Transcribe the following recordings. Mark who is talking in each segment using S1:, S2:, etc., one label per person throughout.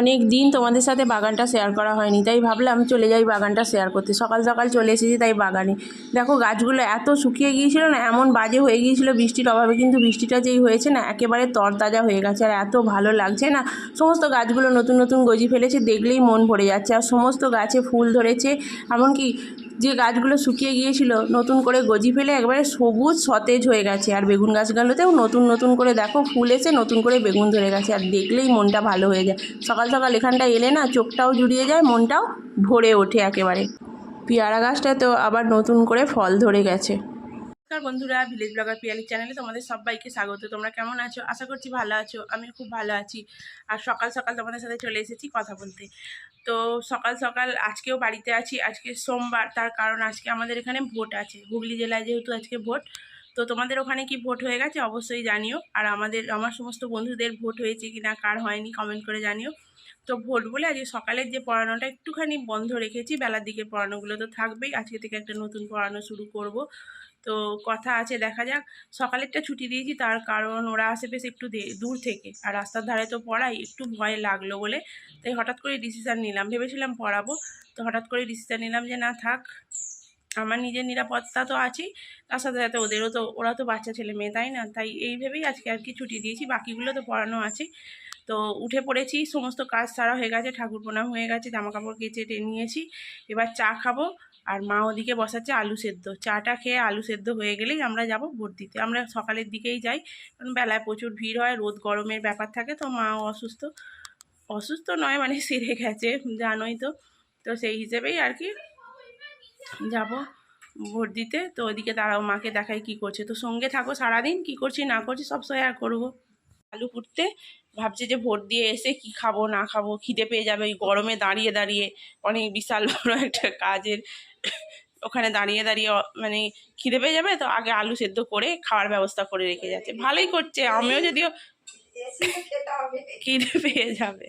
S1: অনেক দিন তোমাদের সাথে বাগানটা শেয়ার করা হয়নি, তাই ভাবলাম চলে যাই বাগানটা শেয়ার করতে। সকাল সকাল চলে এসেছি তাই বাগানে। দেখো গাছগুলো এত শুকিয়ে গিয়েছিল না, এমন বাজে হয়ে গিয়েছিল বৃষ্টির অভাবে, কিন্তু বৃষ্টিটা যেই হয়েছে না, একেবারে তরতাজা হয়ে গেছে। আর এত ভালো লাগছে না, সমস্ত গাছগুলো নতুন নতুন গজি ফেলেছে, দেখলেই মন ভরে যাচ্ছে। আর সমস্ত গাছে ফুল ধরেছে, এমনকি যে গাছগুলো শুকিয়ে গিয়েছিল, নতুন করে গজি ফেলে একবারে সবুজ সতেজ হয়ে গেছে। আর বেগুন গাছগুলোতেও নতুন নতুন করে দেখো ফুল এসে নতুন করে বেগুন ধরে গেছে। আর দেখলেই মনটা ভালো হয়ে যায়। সকাল সকাল এখানটা এলে না চোখটাও জুড়িয়ে যায়, মনটাও ভরে ওঠে একেবারে। পেয়ারা গাছটাতেও আবার নতুন করে ফল ধরে গেছে। নমস্কার বন্ধুরা ভিলেজ ব্লগার পিয়ালি চ্যানেলে তোমাদের সবাইকে স্বাগত। তোমরা কেমন আছো? আশা করছি ভালো আছো। আমি খুব ভালো আছি। আর সকাল সকাল তোমাদের সাথে চলে এসেছি কথা বলতে। তো সকাল সকাল আজকেও বাড়িতে আছি। আজকে সোমবার, তার কারণ আজকে আমাদের এখানে ভোট আছে। হুগলি জেলায় যেহেতু আজকে ভোট, তো তোমাদের ওখানে কি ভোট হয়ে গেছে অবশ্যই জানিও। আর আমাদের, আমার সমস্ত বন্ধুদের ভোট হয়েছে কি না কার হয়নি কমেন্ট করে জানিও। তো ভোট বলে আজকে সকালের যে পড়ানোটা একটুখানি বন্ধ রেখেছি। বেলার দিকে পড়ানোগুলো তো থাকবেই। আজকে থেকে একটা নতুন পড়ানো শুরু করব। তো কথা আছে, দেখা যাক। সকালেরটা ছুটি দিয়েছি, তার কারণ ওরা আসে বেশ একটু দূর থেকে। আর রাস্তার ধারে তো পড়াই, একটু ভয় লাগল বলে। তাই হঠাৎ করে ডিসিশান নিলাম, ভেবেছিলাম পড়াবো। তো হঠাৎ করে ডিসিশান নিলাম যে, না, থাক। আমার নিজের নিরাপত্তা তো আছেই। তার সাথে সাথে ওদেরও তো, ওরা তো বাচ্চা ছেলে মেয়ে, তাই না? তাই এই ভেবেই আজকে আর কি ছুটি দিয়েছি। বাকিগুলো তো পড়ানো আছে। তো উঠে পড়েছি, সমস্ত কাজ সারা হয়ে গেছে, ঠাকুর প্রণাম হয়ে গেছে জামা কাপড় কেচে নিয়েছি। এবার চা খাব। আর মা ওদিকে বসাচ্ছে আলু সেদ্ধ। চাটা খেয়ে আলু সেদ্ধ হয়ে গেলেই আমরা যাব ভোট দিতে আমরা সকালের দিকেই যাই, কারণ বেলায় প্রচুর ভিড় হয়, রোদ গরমের ব্যাপার থাকে, তো মাও অসুস্থ। অসুস্থ নয় মানে সেরে গেছে, জানোই তো। তো সেই হিসেবেই আর কি যাব ভোট দিতে তো ওদিকে তারাও মাকে দেখাই কি করছে। তো সঙ্গে থাকো সারাদিন, কি করছি না করছি সব শেয়ার করব। আলু কুটতে। ভাবছে যে ভোট দিয়ে এসে কি খাব, না খাব, খিদে পেয়ে যাবে। ওই গরমে দাঁড়িয়ে দাঁড়িয়ে অনেক বিশাল বড় একটা কাজের। ওখানে দাঁড়িয়ে দাঁড়িয়ে মানে খিদে পেয়ে যাবে তো আগে আলু সেদ্ধ করে খাওয়ার ব্যবস্থা করে রেখে যাচ্ছে। ভালোই করছে। আমিও যদিও খিদে পেয়ে যাবে।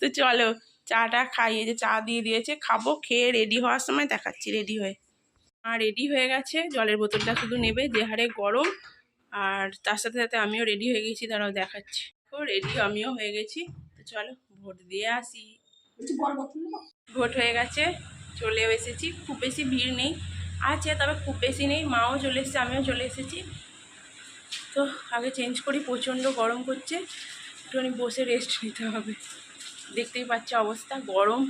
S1: তো চলো, চাটা খাই। এই যে চা দিয়ে দিয়েছে, খাব, খেয়ে রেডি হওয়ার সময় দেখাচ্ছি। রেডি হয়ে আর রেডি হয়ে গেছে। জলের বোতলটা শুধু নেবে। যে হারে গরম আর তার সাথে সাথে আমিও রেডি হয়ে গেছি তারাও দেখাচ্ছি। তো রেডি আমিও হয়ে গেছি। তো চলো ভোট দিয়ে আসি। ভোট হয়ে গেছে চলেও এসেছি। খুব বেশি ভিড় নেই। আছে তবে খুব বেশি নেই। মাও চলে এসেছে আমিও চলে এসেছি। তো আগে চেঞ্জ করি প্রচণ্ড গরম করছে একটুখানি বসে রেস্ট নিতে হবে। দেখতেই পাচ্ছে অবস্থা গরম।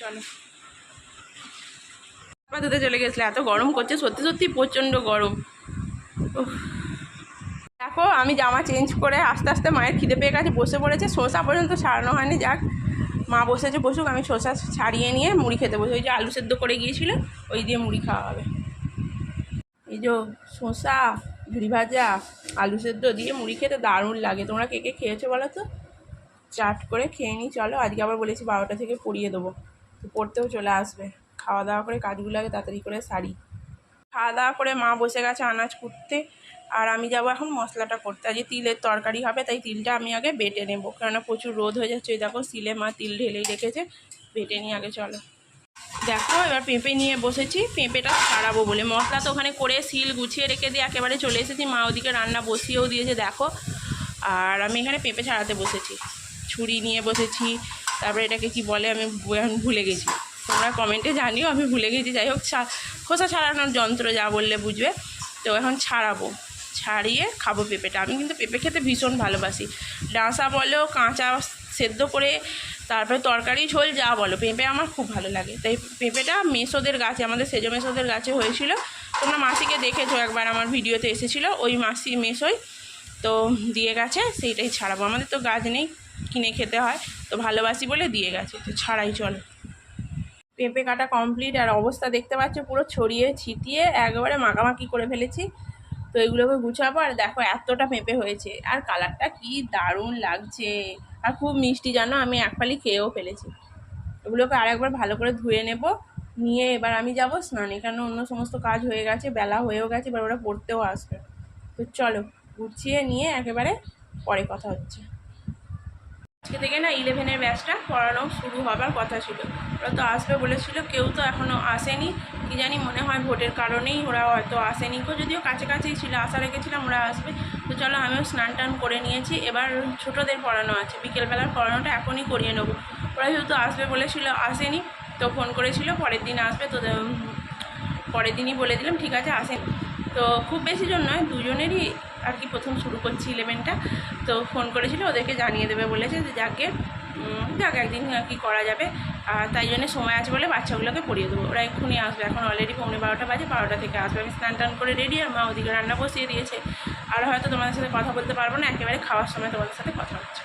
S1: চলো। ধুতে চলে গেছিল এত গরম করছে সত্যি সত্যি প্রচণ্ড গরম। দেখো, আমি জামা চেঞ্জ করে আস্তে আস্তে মায়ের খিদে পেয়ে গেছে, বসে পড়েছে, শসা পর্যন্ত ছাড়ানো হয়নি, যাক। মা বসেছে, বসুক, আমি শসা ছাড়িয়ে নিয়ে মুড়ি খেতে বসে, ওই যে আলু সেদ্ধ করে গিয়েছিল, ওই দিয়ে মুড়ি খাওয়া হবে। এই যে শসা ঝুড়ি ভাজা, আলু সেদ্ধ দিয়ে মুড়ি খেতে দারুণ লাগে। তোমরা কে কে খেয়েছো বলো তো? চাট করে খেয়ে নিই, চলো, আজকে আবার বলেছি বারোটা থেকে পড়িয়ে দেবো। পড়তেও চলে আসবে। খাওয়া দাওয়া করে কাজগুলো আগে তাড়াতাড়ি করে সারি। খাওয়া দাওয়া করে মা বসে গেছে আনাজ কুটতে। আর আমি যাব এখন মশলাটা করতে। আজকে তিলের তরকারি হবে, তাই তিলটা আমি আগে বেটে নেব। কেননা প্রচুর রোদ হয়ে যাচ্ছে। দেখো সিলে মা তিল ঢেলেই রেখেছে। বেটে নিয়ে আগে চলো। দেখো, এবার পেঁপে নিয়ে বসেছি। পেঁপেটা ছাড়াবো বলে। মশলা তো ওখানে করে সিল গুছিয়ে রেখে দিয়ে একেবারে চলে এসেছি। মা ওদিকে রান্না বসিয়েও দিয়েছে, দেখো। আর আমি এখানে পেঁপে ছাড়াতে বসেছি। ছুরি নিয়ে বসেছি। তারপরে এটাকে কি বলে আমি এখন ভুলে গেছি। তোমরা কমেন্টে জানিও, আমি ভুলে গেছি। যাই হোক খোসা ছাড়ানোর যন্ত্র যা বললে বুঝবে। তো এখন ছাড়াবো। ছাড়িয়ে খাব পেঁপেটা। আমি কিন্তু পেঁপে খেতে ভীষণ ভালোবাসি। ডাঁসা বলো, কাঁচা সেদ্ধ করে তারপরে তরকারি, ঝোল, যা বলো। পেঁপে আমার খুব ভালো লাগে। তাই পেঁপেটা মেসোদের গাছে, আমাদের সেজো মেসোদের গাছে হয়েছিল। তোমরা মাসিকে দেখেছ একবার, আমার ভিডিওতে এসেছিল। ওই মাসি মেসোই তো দিয়ে গেছে, সেইটাই ছাড়াবো। আমাদের তো গাছ নেই, কিনে খেতে হয়। তো ভালোবাসি বলে দিয়ে গেছে। তো ছাড়াই, চলো। পেঁপে কাটা কমপ্লিট আর অবস্থা দেখতে পাচ্ছ, পুরো ছড়িয়ে ছিটিয়ে একেবারে মাখামাখি করে ফেলেছি। তো এগুলোকে গুছাবো আর দেখো এতটা পেঁপে হয়েছে। আর কালারটা কি দারুণ লাগছে। আর খুব মিষ্টি, জানো? আমি এক ফালি খেয়েও ফেলেছি। এগুলোকে আরেকবার ভালো করে ধুয়ে নেব। নিয়ে এবার আমি যাব স্নানে। কেন? অন্য সমস্ত কাজ হয়ে গেছে, বেলা হয়েও গেছে, এবার ওরা পড়তেও আসবে। তো চলো, গুছিয়ে নিয়ে একেবারে পরে কথা হচ্ছে। আজকে থেকে না ইলেভেনের ব্যাচটা পড়ানো শুরু হবার কথা ছিল। ওরা তো আসবে বলেছিল, কেউ তো এখনও আসেনি। কি জানি মনে হয় ভোটের কারণেই ওরা হয়তো আসেনি। কেউ যদিও কাছাকাছিই ছিল, আশা রেখেছিলাম ওরা আসবে। তো চলো আমিও স্নান টান করে নিয়েছি। এবার ছোটোদের পড়ানো আছে। বিকেলবেলার পড়ানোটা এখনই করিয়ে নেব। ওরা যেহেতু আসবে বলেছিল, আসেনি, তো ফোন করেছিল, পরের দিন আসবে। তো পরের দিনই বলে দিলাম, ঠিক আছে, আসেন। তো খুব বেশি জন নয়, দুজনেরই আর কি প্রথম শুরু করছি ইলেভেনটা তো ফোন করেছিল ওদেরকে জানিয়ে দেবে বলেছে যে যাকে যাক একদিন আর কি করা যাবে। আর তাই জন্য সময় আছে বলে বাচ্চাগুলোকে পড়িয়ে দেবো। ওরা এক্ষুনি আসবে। এখন অলরেডি পৌনে বারোটা বাজে বারোটা থেকে আসবে। আমি স্নান টান করে রেডি আর মা ওদিকে রান্না বসিয়ে দিয়েছে। আর হয়তো তোমাদের সাথে কথা বলতে পারব না একেবারে খাওয়ার সময় তোমাদের সাথে কথা হচ্ছে।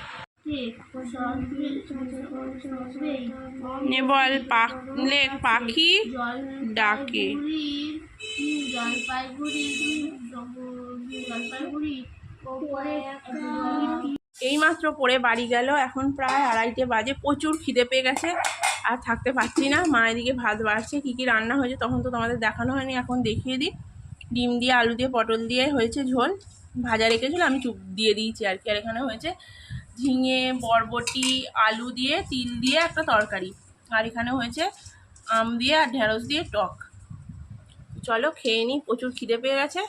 S1: নে বল পাক লে পাখি ডাকে।
S2: জলপাইগুড়ি ওপরে
S1: এইমাত্র পড়ে বাড়ি গেল, এখন প্রায় আড়াইটে বাজে, প্রচুর খিদে পেয়ে গেছে, আর থাকতে পারছি না। মা এদিকে ভাত বাড়ছে, কী কী রান্না হয়েছে তখন তো তোমাদের দেখানো হয়নি, এখন দেখিয়ে দিই। ডিম দিয়ে, আলু দিয়ে, পটল দিয়ে হয়েছে ঝোল। ভাজা রেখেছিল, আমি চুপ দিয়ে দিয়েছি আর কি, আর এখানে হয়েছে ঝিঙে, বরবটি, আলু দিয়ে, তিল দিয়ে একটা তরকারি। আর এখানে হয়েছে আম দিয়ে আর ঢেঁড়স দিয়ে টক। চলো খেয়ে নিই, প্রচুর খিদে পেয়ে গেছে।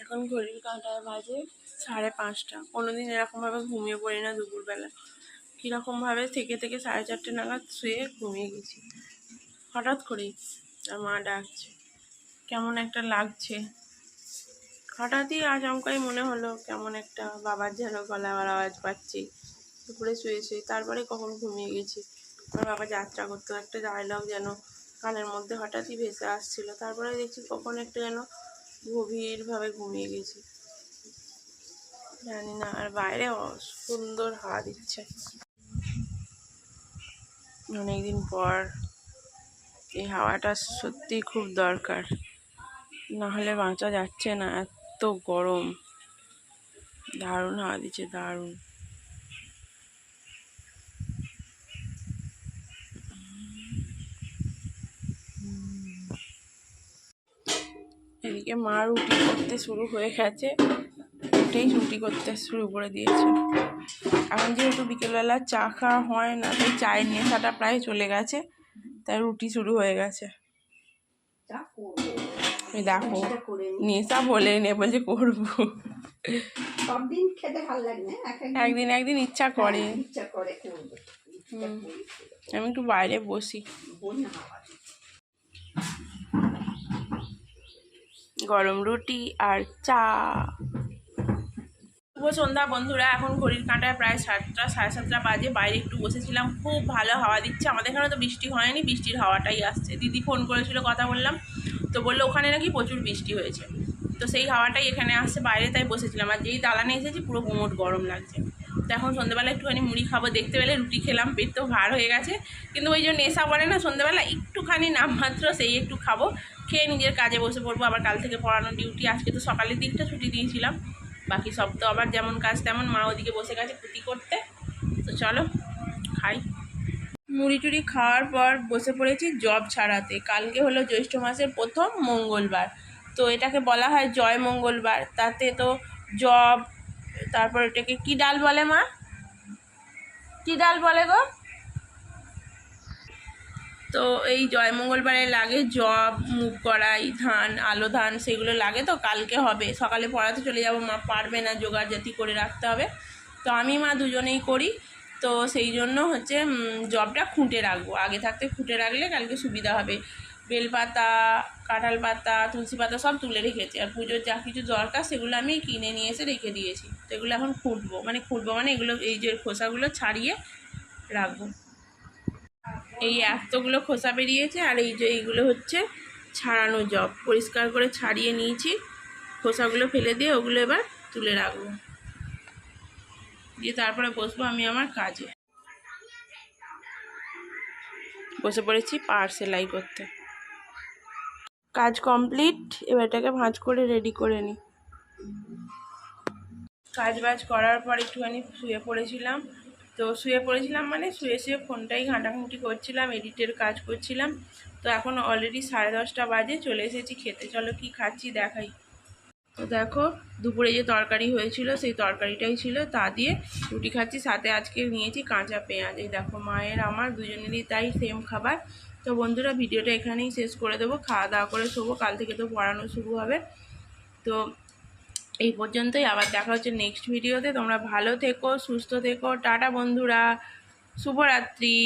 S1: এখন ঘড়ির কাঁটায় বাজে সাড়ে পাঁচটা। কোনোদিন এরকমভাবে ঘুমিয়ে পড়ি না দুপুরবেলা। কীরকমভাবে থেকে থেকে সাড়ে চারটে নাগাদ শুয়ে ঘুমিয়ে গেছি। হঠাৎ করেই আর মা ডাকছে, কেমন একটা লাগছে? হঠাৎই আচমকাই মনে হলো, কেমন একটা বাবার যেন গলা আবার আওয়াজ পাচ্ছি। দুপুরে শুয়ে শুয়ে তারপরে কখন ঘুমিয়ে গেছি। আমার বাবা যাত্রা করতো, একটা ডায়লগ যেন কানের মধ্যে হঠাৎই ভেসে আসছিল। তারপরে দেখছি কখন একটা যেন গভীরভাবে ঘুমিয়ে গেছি। জানি না, আর বাইরে সুন্দর হাওয়া দিচ্ছে। অনেকদিন পর এই হাওয়াটা সত্যি খুব দরকার। না হলে বাঁচা যাচ্ছে না, এত গরম। দারুণ হাওয়া দিচ্ছে, দারুণ। এদিকে মা রুটি করতে শুরু হয়ে গেছে। উঠেই রুটি করতে শুরু করে দিয়েছে। এখন যেহেতু বিকেলবেলা চা খাওয়া হয় না তাই চায়ের নেশাটা প্রায় চলে গেছে। তাই রুটি শুরু হয়ে গেছে। দেখো নেশা বলে নে বলছে করব। একদিন একদিন ইচ্ছা হুম।
S3: করি।
S1: আমি একটু বাইরে বসি
S3: বন্যা হাওয়া
S1: গরম রুটি আর চা। শুভ সন্ধ্যা বন্ধুরা, এখন ঘড়ির কাঁটায় প্রায় সাতটা, সাড়ে সাতটা বাজে। বাইরে একটু বসেছিলাম, খুব ভালো হাওয়া দিচ্ছে। আমাদের এখানে তো বৃষ্টি হয়নি, বৃষ্টির হাওয়াটাই আসছে। দিদি ফোন করেছিল, কথা বললাম, তো বলল ওখানে নাকি প্রচুর বৃষ্টি হয়েছে। তো সেই হাওয়াটাই এখানে আসছে, বাইরে তাই বসেছিলাম। আর যেই দালানে এসেছি, পুরো গুমোট গরম লাগছে। তো এখন সন্ধ্যেবেলা একটুখানি মুড়ি খাব। দেখতে পেলে রুটি খেলাম, পেট তো ভার হয়ে গেছে। কিন্তু ওই যে নেশা পড়ে না, সন্ধ্যেবেলা একটুখানি নামমাত্র সেই একটু খাব। খেয়ে নিজের কাজে বসে পড়ব। আবার কাল থেকে পড়ানো ডিউটি আজকে তো সকালের দিকটা ছুটি দিয়েছিলাম। বাকি সব তো আবার যেমন কাজ তেমন মা ওদিকে বসে গেছে পুটি করতে। তো চলো, খাই। মুড়ি টুড়ি খাওয়ার পর বসে পড়েছি জব ছাড়াতে। কালকে হলো জ্যৈষ্ঠ মাসের প্রথম মঙ্গলবার। তো এটাকে বলা হয় জয় মঙ্গলবার। তাতে তো জব তারপর এটাকে কি ডাল বলে মা? কি ডাল বলে গো? তো এই জয় মঙ্গলবারে লাগে জব, মুগ কড়াই, ধান, আলো ধান, সেগুলো লাগে তো, কালকে হবে। সকালে পড়াতে চলে যাব, মা পারবে না, জোগাড় জাতি করে রাখতে হবে। তো আমি মা দুজনেই করি। তো সেই জন্য হচ্ছে জবটা খুঁটে রাখব। আগে থাকতে খুঁটে রাখলে কালকে সুবিধা হবে। বেলপাতা, কাঁঠাল পাতা, তুলসী পাতা সব তুলে রেখেছি। আর পুজোর যা কিছু দরকার, সেগুলো আমি কিনে নিয়ে এসে রেখে দিয়েছি। তো এগুলো এখন খুঁটবো। মানে খুঁটবো মানে এগুলো, এই যে খোসাগুলো ছাড়িয়ে রাখব। এই এতগুলো খোসা বেরিয়েছে, আর এই যে এইগুলো হচ্ছে ছাড়ানো জব। পরিষ্কার করে ছাড়িয়ে নিয়েছি। খোসাগুলো ফেলে দিয়ে ওগুলো এবার তুলে রাখব। দিয়ে তারপরে বসবো আমি আমার কাজে। বসে পড়েছি পার সেলাই করতে। কাজ কমপ্লিট, এবার এটাকে ভাঁজ করে রেডি করে নিই কাজ বাজ করার পর একটুখানি শুয়ে পড়েছিলাম। তো শুয়ে পড়েছিলাম মানে শুয়ে শুয়ে ফোনটাই ঘাঁটাঘুঁটি করছিলাম, এডিটের কাজ করছিলাম। তো এখন অলরেডি সাড়ে দশটা বাজে, চলে এসেছি খেতে। চলো কি খাচ্ছি দেখাই। তো দেখো, দুপুরে যে তরকারি হয়েছিল, সেই তরকারিটাই ছিল। তা দিয়ে রুটি খাচ্ছি, সাথে আজকে নিয়েছি কাঁচা পেঁয়াজ। এই দেখো, মায়ের, আমার, দুজনেরই তাই সেম খাবার। তো বন্ধুরা, ভিডিওটা এখানেই শেষ করে দেবো। খাওয়া দাওয়া করে শোবো, কাল থেকে তো পড়ানো শুরু হবে। তো এই পর্যন্তই, আবার দেখা হচ্ছে নেক্সট ভিডিওতে তোমরা ভালো থেকো, সুস্থ থেকো। টাটা বন্ধুরা। শুভরাত্রি।